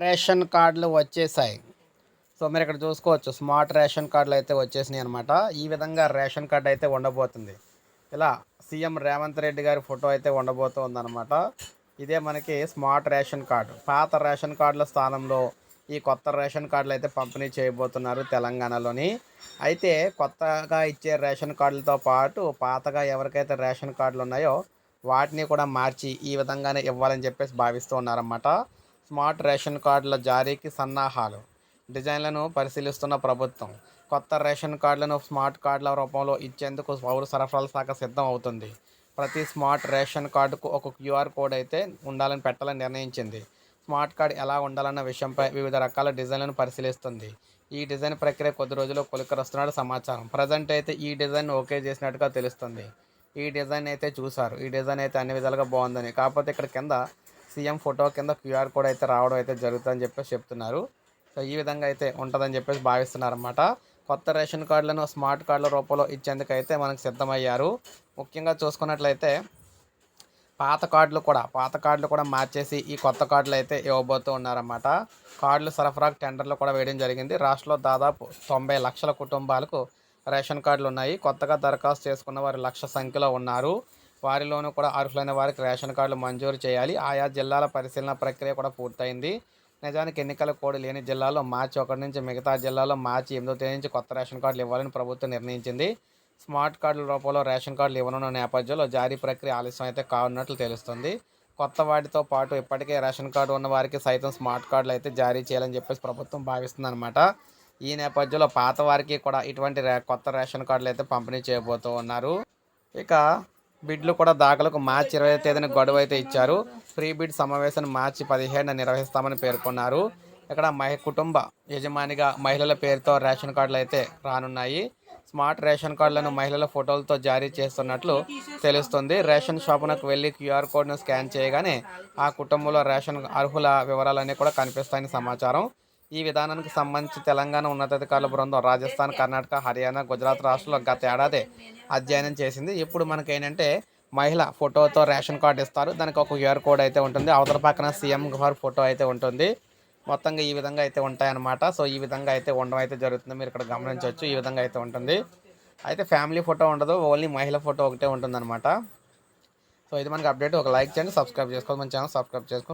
Ration కార్డులు వచ్చేసాయి. So మీరు ఇక్కడ చూసుకోవచ్చు. స్మార్ట్ రేషన్ కార్డులు అయితే వచ్చేసినాయి అనమాట ఈ విధంగా రేషన్ కార్డు అయితే ఉండబోతుంది. ఇలా సీఎం రేవంత్ రెడ్డి గారి ఫోటో అయితే ఉండబోతుంది అనమాట ఇదే మనకి స్మార్ట్ రేషన్ కార్డు. పాత రేషన్ కార్డుల స్థానంలో ఈ కొత్త రేషన్ కార్డులు అయితే పంపిణీ చేయబోతున్నారు తెలంగాణలోని. అయితే కొత్తగా ఇచ్చే రేషన్ కార్డులతో పాటు పాతగా ఎవరికైతే రేషన్ కార్డులు ఉన్నాయో వాటిని కూడా మార్చి ఈ విధంగానే ఇవ్వాలని చెప్పేసి భావిస్తూ ఉన్నారన్నమాట. స్మార్ట్ రేషన్ కార్డుల జారీకి సన్నాహాలు. డిజైన్లను పరిశీలిస్తున్న ప్రభుత్వం కొత్త రేషన్ కార్డులను స్మార్ట్ కార్డుల రూపంలో ఇచ్చేందుకు పౌర సరఫరాల శాఖ సిద్ధం అవుతుంది. ప్రతి స్మార్ట్ రేషన్ కార్డుకు ఒక క్యూఆర్ కోడ్ అయితే ఉండాలని పెట్టాలని నిర్ణయించింది. స్మార్ట్ కార్డ్ ఎలా ఉండాలన్న విషయంపై వివిధ రకాల డిజైన్లను పరిశీలిస్తుంది. ఈ డిజైన్ ప్రక్రియ కొద్ది రోజుల్లో కొలికరొస్తున్నట్టు సమాచారం. ప్రజెంట్ అయితే ఈ డిజైన్ ఓకే చేసినట్టుగా తెలుస్తుంది. ఈ డిజైన్ అయితే చూశారు. ఈ డిజైన్ అయితే అన్ని విధాలుగా బాగుందని. కాకపోతే ఇక్కడ కింద సీఎం ఫోటో కింద క్యూఆర్ కోడ్ అయితే రావడం అయితే జరుగుతుందని చెప్పేసి చెప్తున్నారు. సో ఈ విధంగా అయితే ఉంటుందని చెప్పేసి భావిస్తున్నారు అనమాట కొత్త రేషన్ కార్డులను స్మార్ట్ కార్డుల రూపంలో ఇచ్చేందుకు అయితే మనకు సిద్ధమయ్యారు. ముఖ్యంగా చూసుకున్నట్లయితే పాత కార్డులు కూడా పాత కార్డులు కూడా మార్చేసి ఈ కొత్త కార్డులు అయితే ఇవ్వబోతూ ఉన్నారన్నమాట. కార్డులు సరఫరాకు టెండర్లు కూడా వేయడం జరిగింది. రాష్ట్రంలో దాదాపు తొంభై లక్షల కుటుంబాలకు రేషన్ కార్డులు ఉన్నాయి. కొత్తగా దరఖాస్తు చేసుకున్న వారు లక్ష సంఖ్యలో ఉన్నారు. వారిలోనూ కూడా అర్హులైన వారికి రేషన్ కార్డులు మంజూరు చేయాలి. ఆయా జిల్లాల పరిశీలన ప్రక్రియ కూడా పూర్తయింది. నిజానికి ఎన్నికల కోడ్ లేని జిల్లాలో మార్చి ఒకటి నుంచి మిగతా జిల్లాలో మార్చి ఎనిమిదో తేదీ నుంచి కొత్త రేషన్ కార్డులు ఇవ్వాలని ప్రభుత్వం నిర్ణయించింది. స్మార్ట్ కార్డుల రూపంలో రేషన్ కార్డులు ఇవ్వనున్న నేపథ్యంలో జారీ ప్రక్రియ ఆలస్యం అయితే కానున్నట్లు తెలుస్తుంది. కొత్త వాటితో పాటు ఇప్పటికే రేషన్ కార్డు ఉన్న వారికి సైతం స్మార్ట్ కార్డులు అయితే జారీ చేయాలని చెప్పేసి ప్రభుత్వం భావిస్తుంది అనమాట ఈ నేపథ్యంలో పాత వారికి కూడా ఇటువంటి కొత్త రేషన్ కార్డులు అయితే పంపిణీ చేయబోతూ ఉన్నారు. ఇక బిడ్లు కూడా దాఖలకు మార్చి ఇరవై తేదీన గడువు అయితే ఇచ్చారు. ఫ్రీ బిడ్ సమావేశాన్ని మార్చి పదిహేడున నిర్వహిస్తామని పేర్కొన్నారు. ఇక్కడ మహి కుటుంబ యజమానిగా మహిళల పేరుతో రేషన్ కార్డులు అయితే రానున్నాయి. స్మార్ట్ రేషన్ కార్డులను మహిళల ఫోటోలతో జారీ చేస్తున్నట్లు తెలుస్తుంది. రేషన్ షాపునకు వెళ్ళి క్యూఆర్ కోడ్ను స్కాన్ చేయగానే ఆ కుటుంబంలో రేషన్ అర్హుల వివరాలన్నీ కూడా కనిపిస్తాయని సమాచారం. ఈ విధానానికి సంబంధించి తెలంగాణ ఉన్నతాధికారుల బృందం రాజస్థాన్ కర్ణాటక హర్యానా గుజరాత్ రాష్ట్రాల్లో గత ఏడాది అధ్యయనం చేసింది. ఇప్పుడు మనకి ఏంటంటే మహిళ ఫోటోతో రేషన్ కార్డు ఇస్తారు. దానికి ఒక క్యూఆర్ కోడ్ అయితే ఉంటుంది. అవతల పక్కన సీఎం గారి ఫోటో అయితే ఉంటుంది. మొత్తంగా ఈ విధంగా అయితే ఉంటాయన్నమాట. సో ఈ విధంగా అయితే ఉండడం అయితే జరుగుతుంది. మీరు ఇక్కడ గమనించవచ్చు. ఈ విధంగా అయితే ఉంటుంది. అయితే ఫ్యామిలీ ఫోటో ఉండదు. ఓన్లీ మహిళ ఫోటో ఒకటే ఉంటుందన్నమాట. సో ఇది మనకి అప్డేట్. ఒక లైక్ చేయండి సబ్స్క్రైబ్ చేసుకోండి. మన ఛానల్ సబ్స్క్రైబ్ చేసుకోండి.